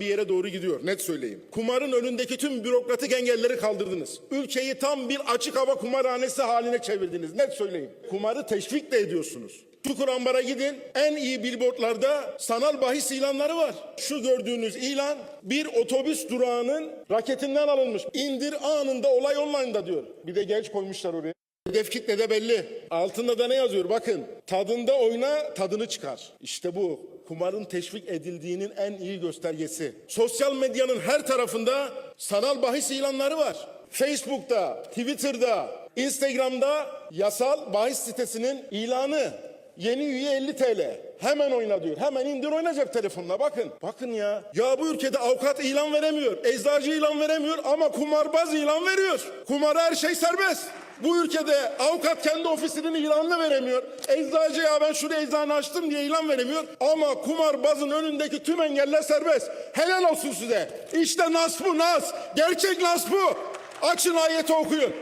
bir yere doğru gidiyor net söyleyeyim. Kumarın önündeki tüm bürokratik engelleri kaldırdınız. Ülkeyi tam bir açık hava kumarhanesi haline çevirdiniz net söyleyeyim. Kumarı teşvik de ediyorsunuz. Çukur Ambar'a gidin en iyi billboardlarda sanal bahis ilanları var. Şu gördüğünüz ilan bir otobüs durağının raketinden alınmış. İndir anında olay online'da diyor. Bir de genç koymuşlar oraya. Hedef kitle de belli. Altında da ne yazıyor? Bakın tadında oyna tadını çıkar. İşte bu kumarın teşvik edildiğinin en iyi göstergesi. Sosyal medyanın her tarafında sanal bahis ilanları var. Facebook'ta, Twitter'da, Instagram'da yasal bahis sitesinin ilanı. Yeni üye 50 TL. Hemen oyna diyor. Hemen indir oyna cep telefonuna bakın. Bakın ya. Ya bu ülkede avukat ilan veremiyor. Eczacı ilan veremiyor ama kumarbaz ilan veriyor. Kumara her şey serbest. Bu ülkede avukat kendi ofisinin ilanını veremiyor. Eczacı ya ben şuraya eczane açtım diye ilan veremiyor. Ama kumarbazın önündeki tüm engeller serbest. Helal olsun size. İşte nas bu nas. Gerçek nas bu. Açın ayeti okuyun.